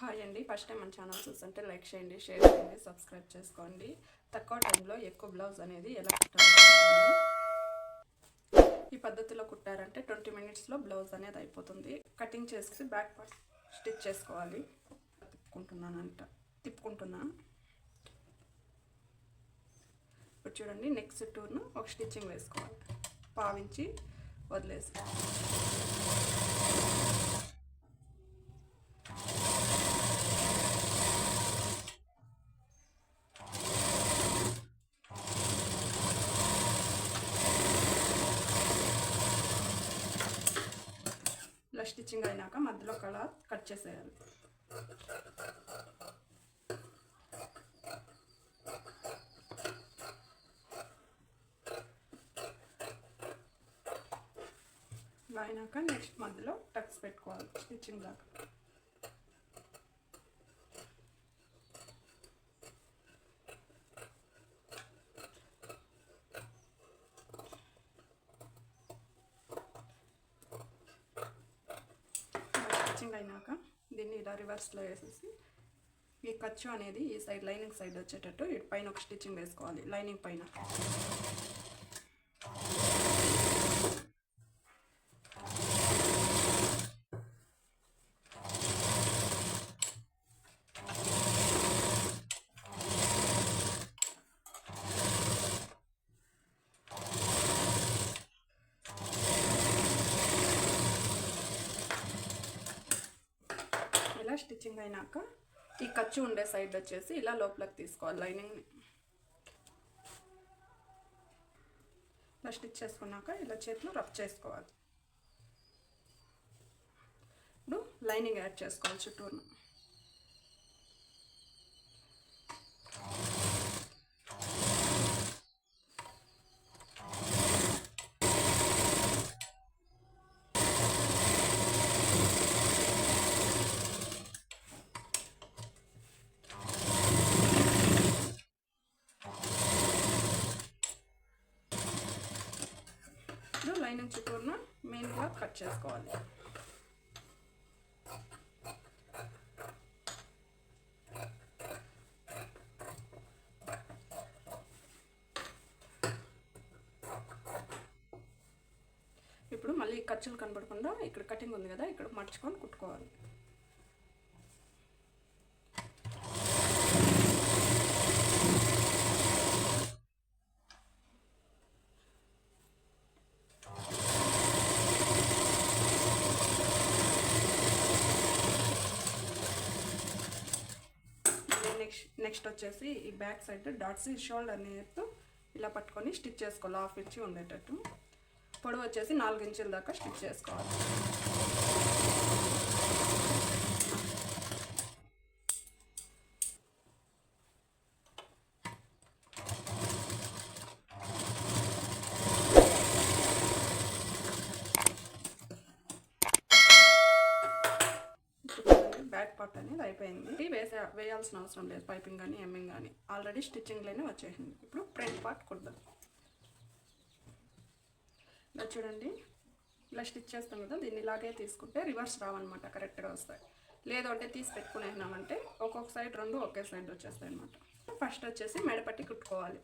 Hi అండి. First time మన channel చూస్తుంటే లైక్ చేయండి షేర్ చేయండి సబ్స్క్రైబ్ చేసుకోండి. తక్కువ టైంలో ఎక్కువ బ్లౌజ్ అనేది ఎలా కుట్టాలో ఈ పద్ధతిలో కుట్టారంటే ట్వంటీ మినిట్స్లో బ్లౌజ్ అనేది అయిపోతుంది. కటింగ్ చేసి బ్యాక్ పార్ట్ స్టిచ్ చేసుకోవాలి. తిప్పుకుంటున్నానంట. తిప్పుకుంటున్నా. ఇప్పుడు చూడండి నెక్స్ట్ టూర్ను ఒక స్టిచ్చింగ్ వేసుకోవాలి. పావించి వదిలేసుకోవాలి ఇలా స్టిచ్చింగ్ అయినాక మధ్యలో కళ కట్ చేసేయాలి. అయినాక నెక్స్ట్ మధ్యలో టక్స్ పెట్టుకోవాలి. స్టిచ్చింగ్ దాకా స్టిచ్చింగ్ అయినాక దీన్ని వేసేసి ఈ ఖర్చు అనేది ఈ సైడ్ లైనింగ్ సైడ్ వచ్చేటట్టు ఇటు పైన ఒక స్టిచ్చింగ్ వేసుకోవాలి లైనింగ్ పైన. ఇలా స్టిచ్చింగ్ అయినాక ఈ ఖర్చు ఉండే సైడ్ వచ్చేసి ఇలా లోపలికి తీసుకోవాలి లైనింగ్ని ఇలా స్టిచ్ చేసుకున్నాక ఇలా చేతిలో రఫ్ చేసుకోవాలి. ఇప్పుడు లైనింగ్ యాడ్ చేసుకోవాలి చుట్టూను ఇప్పుడు లైనింగ్ చుట్టూరున మెయిన్గా కట్ చేసుకోవాలి ఇప్పుడు మళ్ళీ ఖర్చులు కనబడకుండా ఇక్కడ కటింగ్ ఉంది కదా ఇక్కడ మర్చుకొని కుట్టుకోవాలి. నెక్స్ట్ నెక్స్ట్ వచ్చేసి ఈ బ్యాక్ సైడ్ డాట్స్ షోల్డర్ నేర్తో ఇలా పట్టుకొని స్టిచ్ చేసుకోవాలి హాఫ్ ఇచ్చి ఉండేటట్టు. పొడవు వచ్చేసి నాలుగు ఇంచుల దాకా స్టిచ్ చేసుకోవాలి. బ్యాక్ పార్ట్ అనేది అయిపోయింది. ఇది వేసే వేయాల్సిన అవసరం లేదు. పైపింగ్ కానీ ఎమ్మింగ్ కానీ ఆల్రెడీ స్టిచ్చింగ్లోనే వచ్చేసింది. ఇప్పుడు ఫ్రంట్ పార్ట్ కుడదాం. ఇలా చూడండి. ఇలా స్టిచ్ చేస్తాం కదా దీన్ని ఇలాగే తీసుకుంటే రివర్స్ రావన్నమాట కరెక్ట్గా వస్తాయి. లేదు అంటే తీసి పెట్టుకునేసినామంటే ఒక్కొక్క సైడ్ రెండు ఒకే సైడ్ వచ్చేస్తాయి అనమాట ఫస్ట్ వచ్చేసి మెడపట్టి కుట్టుకోవాలి.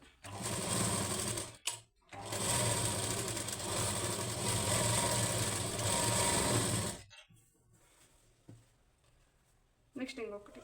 నెక్స్ట్ ఇంకొకటి.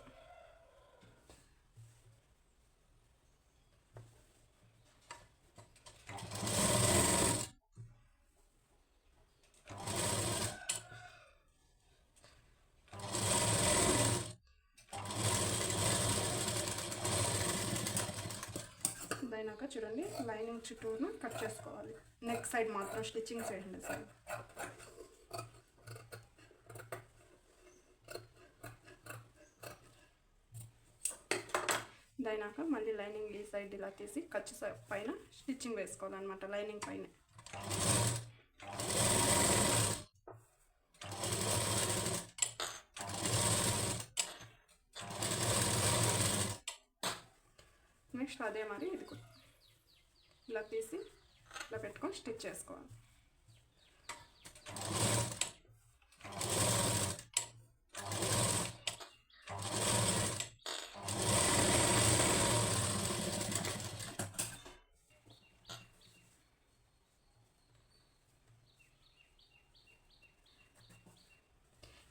అయినాక చూడండి లైనింగ్ చుట్టూను కట్ చేసుకోవాలి. నెక్ సైడ్ మాత్రం స్టిచ్చింగ్ సైడ్ ఉండే సైడ్ దైనాక మళ్ళీ లైనింగ్ ఈ సైడ్ ఇలా తీసి ఖర్చు పైన స్టిచ్చింగ్ వేసుకోవాలన్నమాట లైనింగ్ పైన. నెక్స్ట్ అదే మరి ఇది కూడా. ఇలా తీసి ఇలా పెట్టుకొని స్టిచ్ చేసుకోవాలి.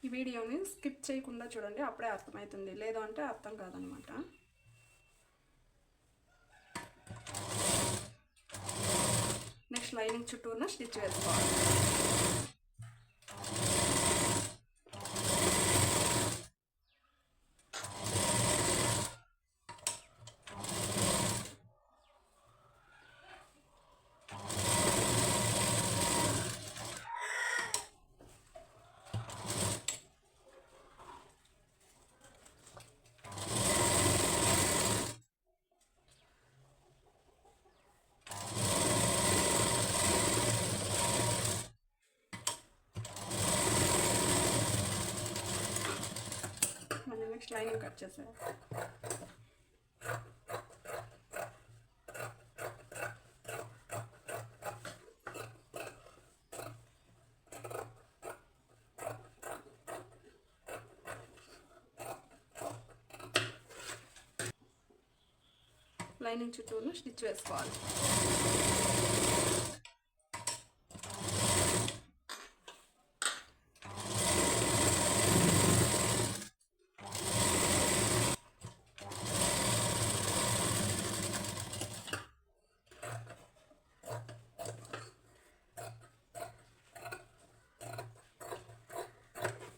ఈ వీడియోని స్కిప్ చేయకుండా చూడండి అప్పుడే అర్థమవుతుంది. లేదు అంటే అర్థం కాదనమాట. లైనింగ్ చుట్టూన స్టిచ్ వేసుకోవాలి. మళ్ళీ నెక్స్ట్ లైనింగ్ కట్ చేసేయాలి లైనింగ్ చుట్టూను స్టిచ్ వేసుకోవాలి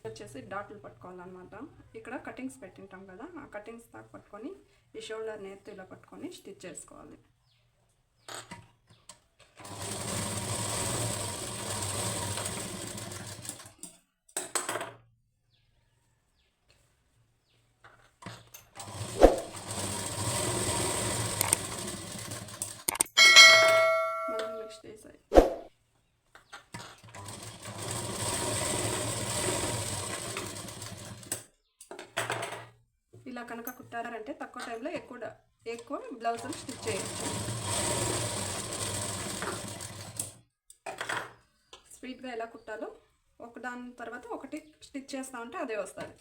వచ్చేసి డాట్లు పట్టుకోవాలన్నమాట. ఇక్కడ కటింగ్స్ పెట్టింటాం కదా ఆ కటింగ్స్ దాకా పట్టుకొని ఈ షోల్డర్ నేర్తో ఇలా పట్టుకొని స్టిచ్ చేసుకోవాలి మళ్ళీ నెక్స్ట్ డే సైడ్ ఇలా కనుక కుట్టారంటే తక్కువ టైంలో ఎక్కువ ఎక్కువ బ్లౌజులు స్టిచ్ చేయొచ్చు స్వీట్గా ఎలా కుట్టాలో ఒక దాని తర్వాత ఒకటి స్టిచ్ చేస్తా ఉంటే అదే వస్తుంది.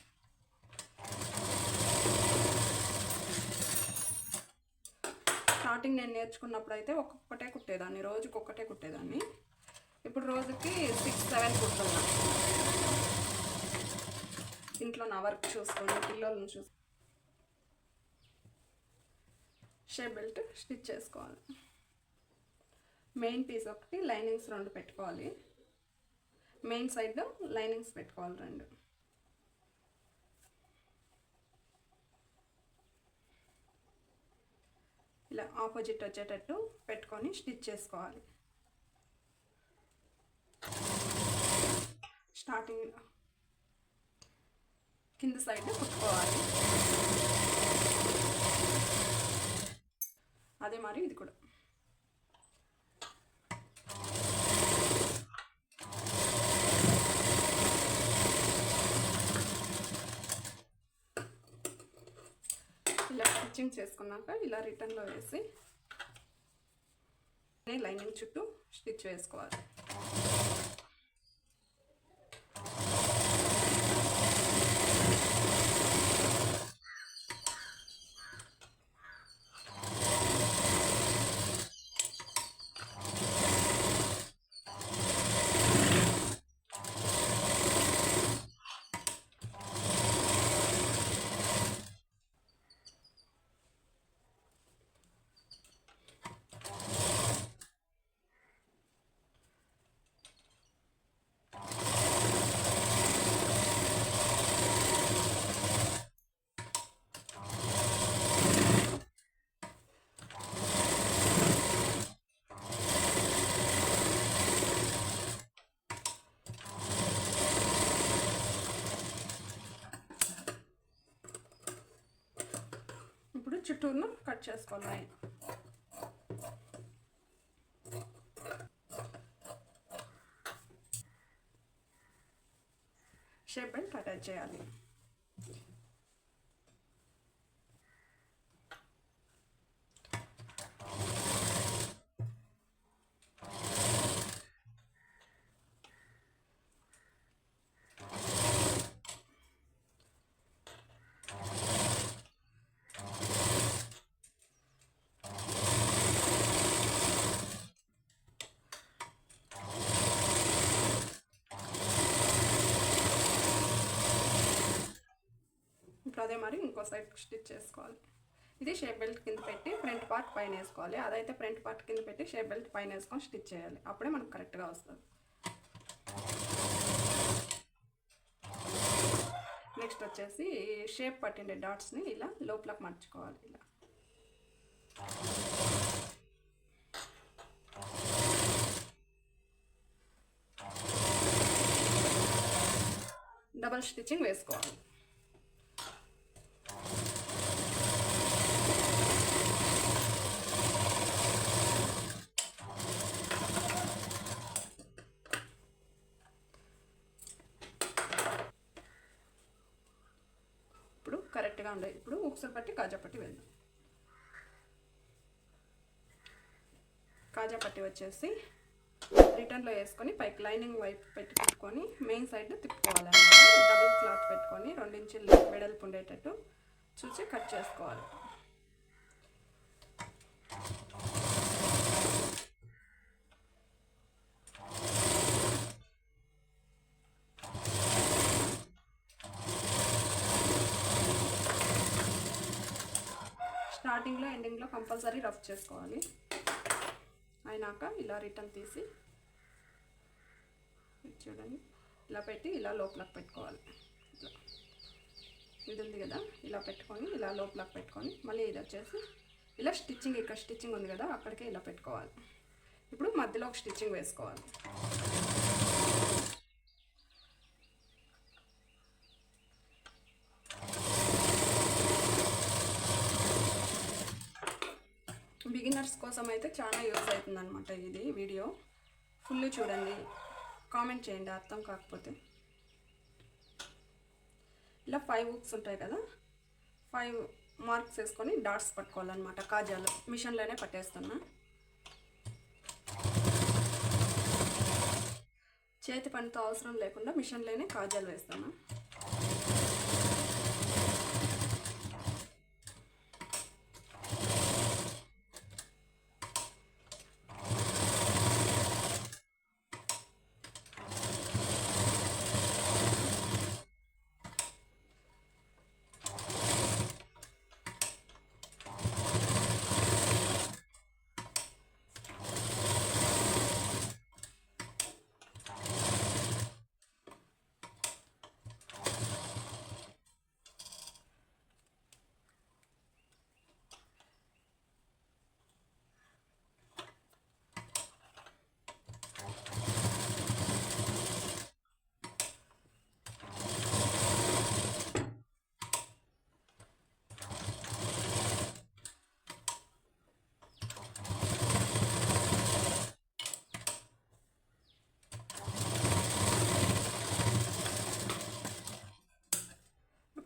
స్టార్టింగ్ నేను నేర్చుకున్నప్పుడు అయితే ఒక్కొక్కటే కుట్టేదాన్ని రోజుకి ఒక్కటే కుట్టేదాన్ని. ఇప్పుడు రోజుకి సిక్స్ సెవెన్ కుడుతున్నా. ఇంట్లో నా వర్క్ చూసుకొని పిల్లలను చూసుకొని. షేప్ బెల్ట్ స్టిచ్ చేసుకోవాలి. మెయిన్ పీస్ ఒకటి లైనింగ్స్ రెండు పెట్టుకోవాలి. మెయిన్ సైడ్ లైనింగ్స్ పెట్టుకోవాలి రెండు. ఇలా ఆపోజిట్ వచ్చేటట్టు పెట్టుకొని స్టిచ్ చేసుకోవాలి. స్టార్టింగ్ కింద సైడ్ కుట్టుకోవాలి. అదే మరి ఇది కూడా. ఇలా స్టిచ్చింగ్ చేసుకున్నాక ఇలా రిటర్న్లో వేసి లైనింగ్ చుట్టూ స్టిచ్ వేసుకోవాలి ఇప్పుడు చుట్టూను కట్ చేసుకోవాలి షేప్ బెల్ట్ అటాచ్ చేయాలి స్టిచ్ చేసుకోవాలి. ఇది షేప్ బెల్ట్ కింద పెట్టి ఫ్రంట్ పార్ట్ పైన వేసుకోవాలి. అదైతే ఫ్రంట్ పార్ట్ కింద పెట్టి షేప్ బెల్ట్ పైన వేసుకొని స్టిచ్ చేయాలి. అప్పుడే మనకు కరెక్ట్గా వస్తుంది. నెక్స్ట్ వచ్చేసి షేప్ పట్టిండే డాట్స్ని ఇలా లోపలకు మర్చుకోవాలి. ఇలా. డబల్ స్టిచ్చింగ్ వేసుకోవాలి ఇప్పుడు కరెక్ట్గా ఉండే ఇప్పుడు ఉక్సలు పట్టి కాజా పట్టి వెళ్దాం. కాజా పట్టి వచ్చేసి రిటర్న్లో వేసుకొని పైకి లైనింగ్ వైపు పెట్టి పెట్టుకొని మెయిన్ సైడ్ తిప్పుకోవాలి డబుల్ క్లాత్ పెట్టుకొని రెండించి వెడల్పు ఉండేటట్టు చూసి కట్ చేసుకోవాలి. స్టార్టింగ్లో ఎండింగ్లో కంపల్సరీ రఫ్ చేసుకోవాలి. అయినాక ఇలా రిటర్న్ తీసి చూడండి. ఇలా పెట్టి ఇలా లోపలకు పెట్టుకోవాలి. ఇట్లా. ఇది ఉంది కదా ఇలా పెట్టుకొని ఇలా లోపలకు పెట్టుకొని మళ్ళీ ఇది వచ్చేసి ఇలా స్టిచ్చింగ్ ఇక్కడ స్టిచ్చింగ్ ఉంది కదా అక్కడికే ఇలా పెట్టుకోవాలి. ఇప్పుడు మధ్యలో ఒక స్టిచ్చింగ్ వేసుకోవాలి. కోసం అయితే చాలా యూస్ అవుతుంది అనమాట ఇది వీడియో. ఫుల్ చూడండి. కామెంట్ చేయండి అర్థం కాకపోతే. ఇలా ఫైవ్ బుక్స్ ఉంటాయి కదా. ఫైవ్ మార్క్స్ వేసుకొని డాట్స్ పట్టుకోవాలన్నమాట. కాజాలు. మిషన్లోనే పట్టేస్తున్నా. చేతి పనితో అవసరం లేకుండా మిషన్లోనే కాజాలు వేస్తాను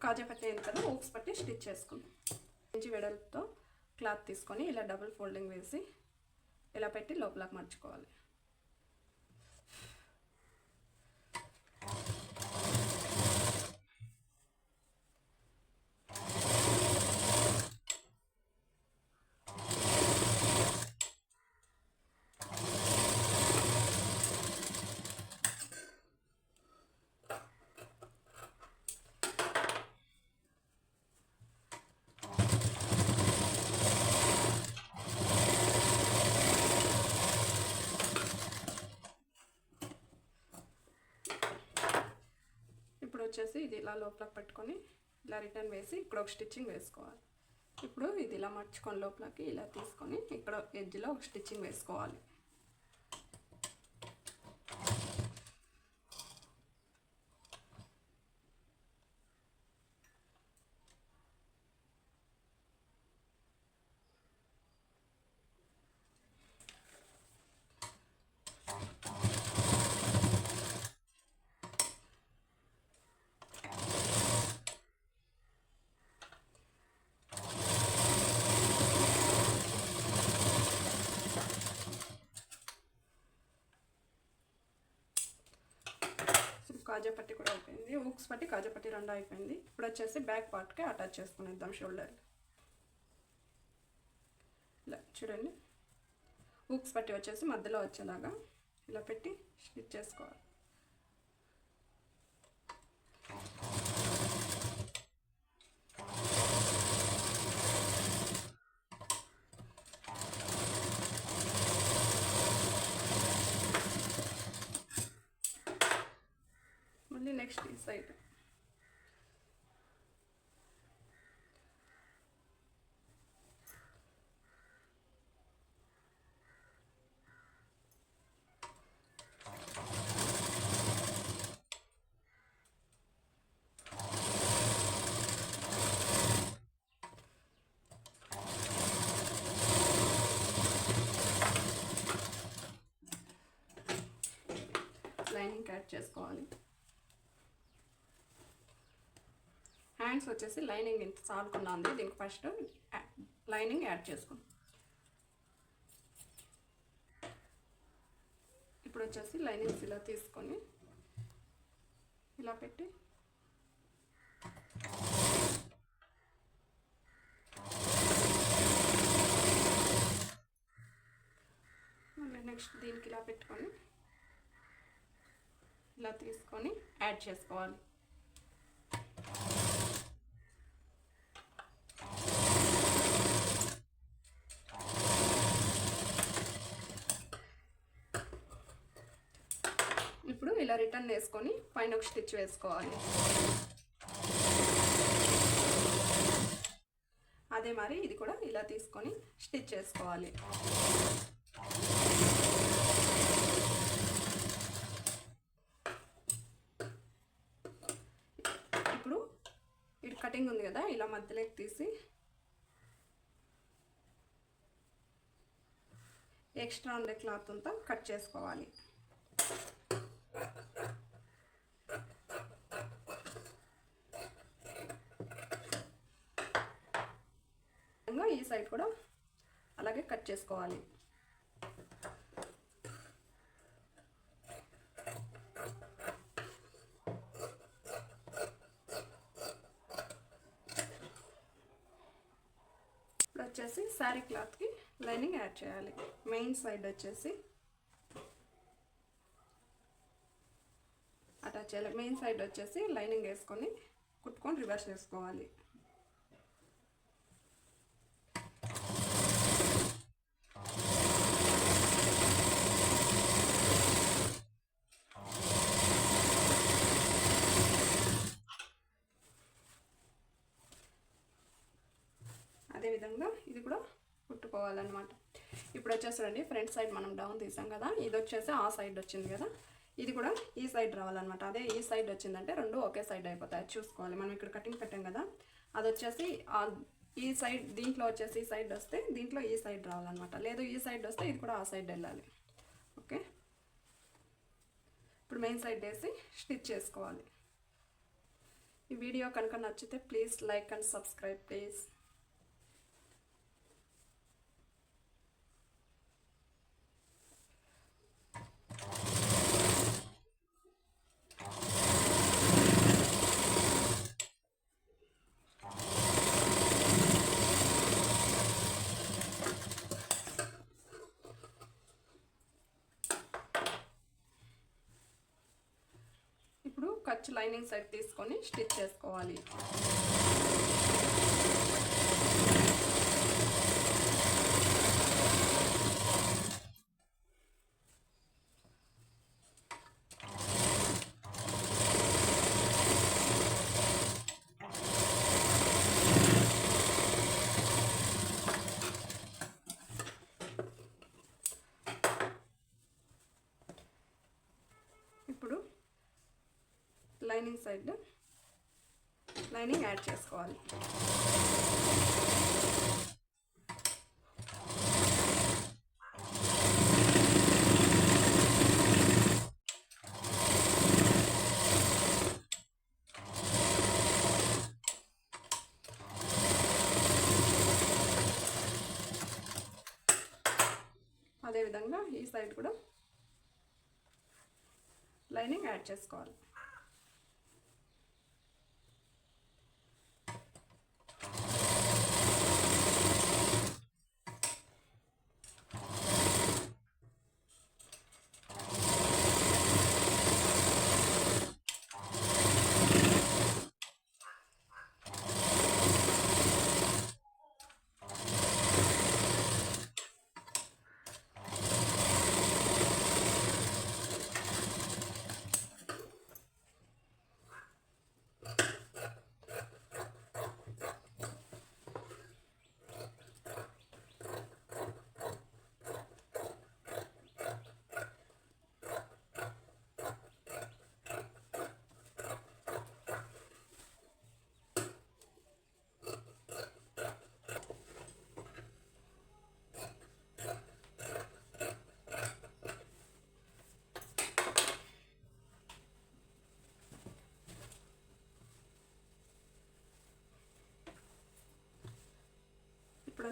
కాజా పట్టి అయింది కదా పట్టి స్టిచ్ చేసుకుందాం. ఇంచి వెడల్పుతో క్లాత్ తీసుకొని ఇలా డబుల్ ఫోల్డింగ్ వేసి ఇలా పెట్టి లోపలకు మర్చుకోవాలి ఇప్పుడు వచ్చేసి ఇది ఇలా లోపల పెట్టుకొని ఇలా రిటర్న్ వేసి ఇక్కడ ఒక స్టిచ్చింగ్ వేసుకోవాలి. ఇప్పుడు ఇది ఇలా మర్చుకొని లోపలకి ఇలా తీసుకొని ఇక్కడ ఎడ్జ్లో ఒక స్టిచ్చింగ్ వేసుకోవాలి. కాజాపట్టి కూడా అయిపోయింది. ఊక్స్ పట్టి కాజాపట్టి రెండు అయిపోయింది. ఇప్పుడు వచ్చేసి బ్యాక్ పార్ట్కి అటాచ్ చేసుకునేద్దాం షోల్డర్ ఇలా చూడండి. ఊక్స్ పట్టి వచ్చేసి మధ్యలో వచ్చేలాగా ఇలా పెట్టి స్టిచ్ చేసుకోవాలి. సైడ్ లైనింగ్ యాడ్ చేసుకోవాలి హ్యాండ్స్ వచ్చేసి లైనింగ్ ఇంత చాలుకున్నా ఉంది దీనికి ఫస్ట్ లైనింగ్ యాడ్ చేసుకుందాం. ఇప్పుడు వచ్చేసి లైనింగ్స్ ఇలా తీసుకొని ఇలా పెట్టి మళ్ళీ నెక్స్ట్ దీనికి ఇలా పెట్టుకొని ఇలా తీసుకొని యాడ్ చేసుకోవాలి ఇప్పుడు ఇలా రిటర్న్ వేసుకొని పైన ఒక స్టిచ్ వేసుకోవాలి. అదే మరి ఇది కూడా ఇలా తీసుకొని స్టిచ్ చేసుకోవాలి ఇప్పుడు ఇటు కటింగ్ ఉంది కదా ఇలా మధ్యలోకి తీసి ఎక్స్ట్రా ఉండే క్లాత్ అంతా కట్ చేసుకోవాలి ఈ సైడ్ కూడా చేసుకోవాలి. ఇప్పుడు వచ్చేసి శారీ క్లాత్కి లైనింగ్ యాడ్ చేయాలి. మెయిన్ సైడ్ వచ్చేసి అటాచ్ చేయాలి. మెయిన్ సైడ్ వచ్చేసి లైనింగ్ వేసుకొని కుట్టుకొని రివర్స్ చేసుకోవాలి అదేవిధంగా ఇది కూడా కుట్టుకోవాలన్నమాట ఇప్పుడు రైట్ సైడ్ మనం డౌన్ తీసాం కదా ఇది వచ్చేసి ఆ సైడ్ వచ్చింది కదా. ఇది కూడా ఈ సైడ్ రావాలన్నమాట. అదే ఈ సైడ్ వచ్చిందంటే రెండు ఒకే సైడ్ అయిపోతాయి. చూసుకోవాలి. మనం ఇక్కడ కటింగ్ పెట్టాం కదా అది వచ్చేసి ఈ సైడ్ దీంట్లో వచ్చేసి ఈ సైడ్ వస్తే దీంట్లో ఈ సైడ్ రావాలన్నమాట. లేదు ఈ సైడ్ వస్తే ఇది కూడా ఆ సైడ్ వెళ్ళాలి. ఓకే? ఇప్పుడు మెయిన్ సైడ్ వేసి స్టిచ్ చేసుకోవాలి. ఈ వీడియో కనుక నచ్చితే please like and subscribe please. ఇప్పుడు ఖర్చు లైనింగ్ సైడ్ తీసుకొని స్టిచ్ చేసుకోవాలి ఇప్పుడు లైనింగ్ సైడ్ లైనింగ్ యాడ్ చేసుకోవాలి. అదేవిధంగా ఈ సైడ్ కూడా లైనింగ్ యాడ్ చేసుకోవాలి.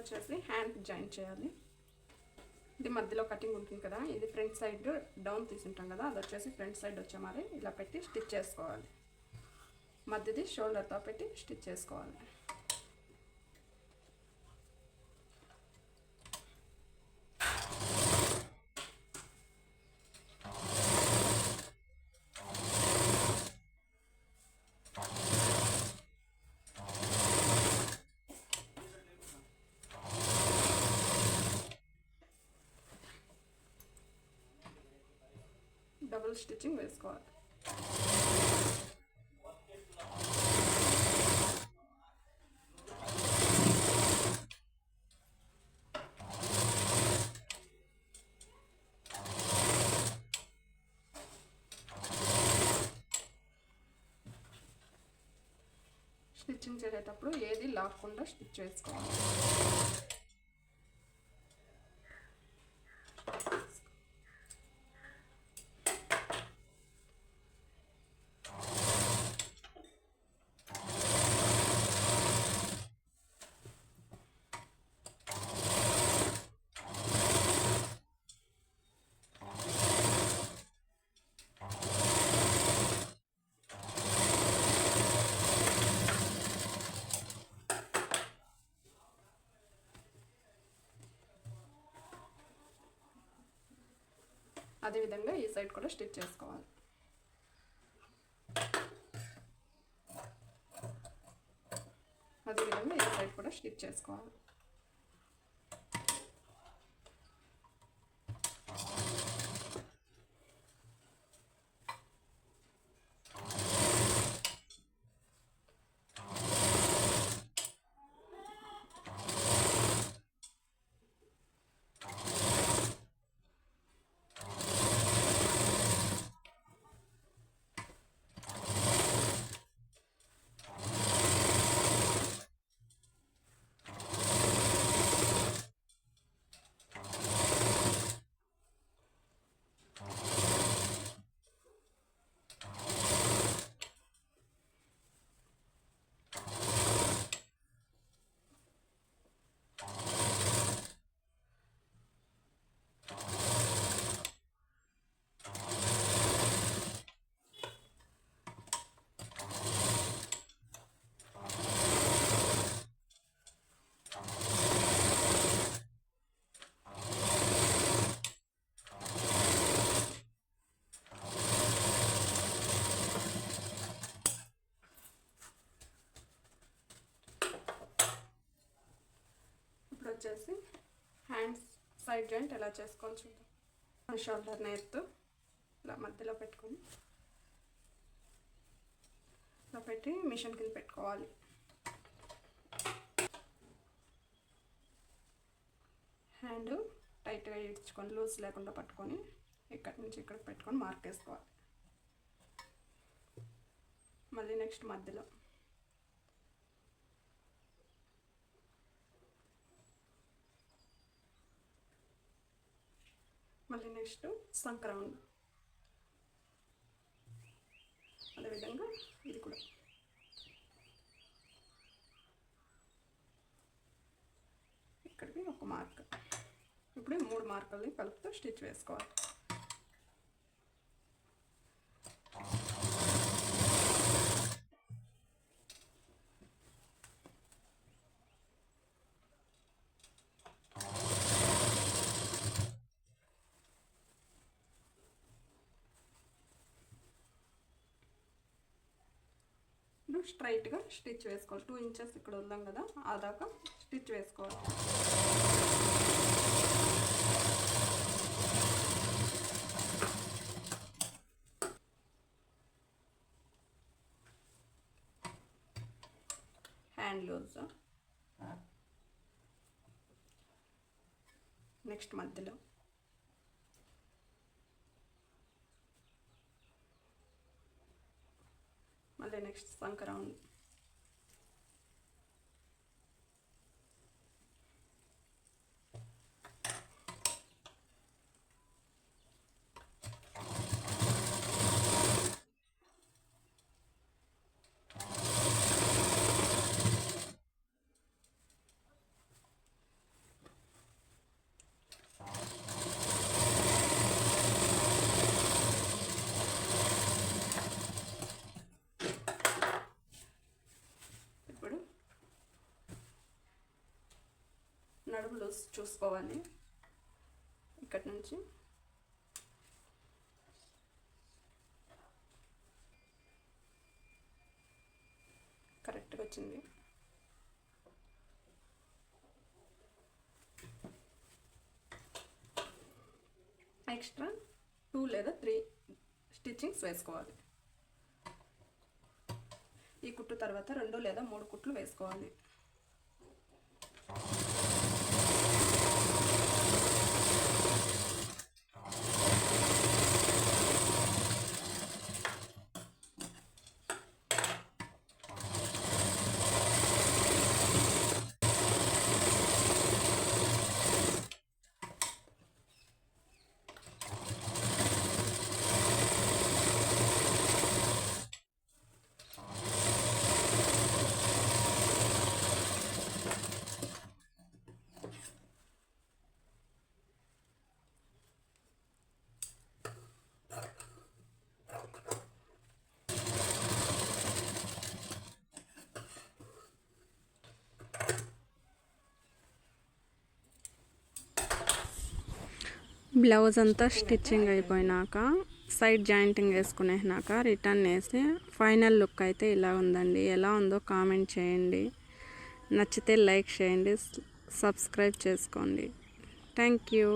వచ్చేసి హ్యాండ్ జాయిన్ చేయాలి. ఇది మధ్యలో కటింగ్ ఉంటుంది కదా ఇది ఫ్రంట్ సైడ్ డౌన్ తీసుంటాం కదా అది వచ్చేసి ఫ్రంట్ సైడ్ వచ్చే మరి ఇలా పెట్టి స్టిచ్ చేసుకోవాలి. మధ్యది షోల్డర్తో పెట్టి స్టిచ్ చేసుకోవాలి. డబుల్ స్టిచ్చింగ్ వేసుకోవాలి స్టిచ్చింగ్ చేసేటప్పుడు ఏది లాక్కుండా స్టిచ్ చేసుకోవాలి అదేవిధంగా ఈ సైడ్ కూడా స్టిచ్ చేసుకోవాలి. అదేవిధంగా ఈ సైడ్ కూడా స్టిచ్ చేసుకోవాలి ఇప్పుడు వచ్చేసి హ్యాండ్స్ సైడ్ జాయింట్ ఎలా చేసుకోవాలి చూద్దాం. షోల్డర్ని ఎత్తు ఇలా మధ్యలో పెట్టుకొని ఇలా పెట్టి మిషన్ కింద పెట్టుకోవాలి. హ్యాండ్ టైట్గా ఇడ్చుకొని లూజ్ లేకుండా పట్టుకొని ఇక్కడి నుంచి ఇక్కడికి పెట్టుకొని మార్క్ వేసుకోవాలి మళ్ళీ నెక్స్ట్ మధ్యలో. మళ్ళీ నెక్స్ట్ సంక్రమణ. అదేవిధంగా ఇది కూడా. ఇక్కడికి ఒక మార్క్. ఇప్పుడు మూడు మార్కుల్ని కలుపుతూ స్టిచ్ వేసుకోవాలి. స్ట్రైట్గా స్టిచ్ వేసుకోవాలి. టూ ఇంచెస్ ఇక్కడ ఉందాం కదా ఆ దాకా స్టిచ్ వేసుకోవాలి. హ్యాండ్ లూజ్ నెక్స్ట్ మధ్యలో మళ్ళీ నెక్స్ట్ సంక్రాంతి. నడుము లూజ్ చూసుకోవాలి. ఇక్కడి నుంచి. కరెక్ట్గా వచ్చింది. ఎక్స్ట్రా టూ లేదా త్రీ స్టిచ్చింగ్స్ వేసుకోవాలి. ఈ కుట్టు తర్వాత రెండు లేదా మూడు కుట్లు వేసుకోవాలి. బ్లౌజ్ అంతా స్టిచ్చింగ్ అయిపోయినాక సైడ్ జాయింటింగ్ వేసుకునేసినాక రిటర్న్ వేసి ఫైనల్ లుక్ అయితే ఇలా ఉందండి. ఎలా ఉందో కామెంట్ చేయండి. నచ్చితే లైక్ చేయండి సబ్స్క్రైబ్ చేసుకోండి. Thank you.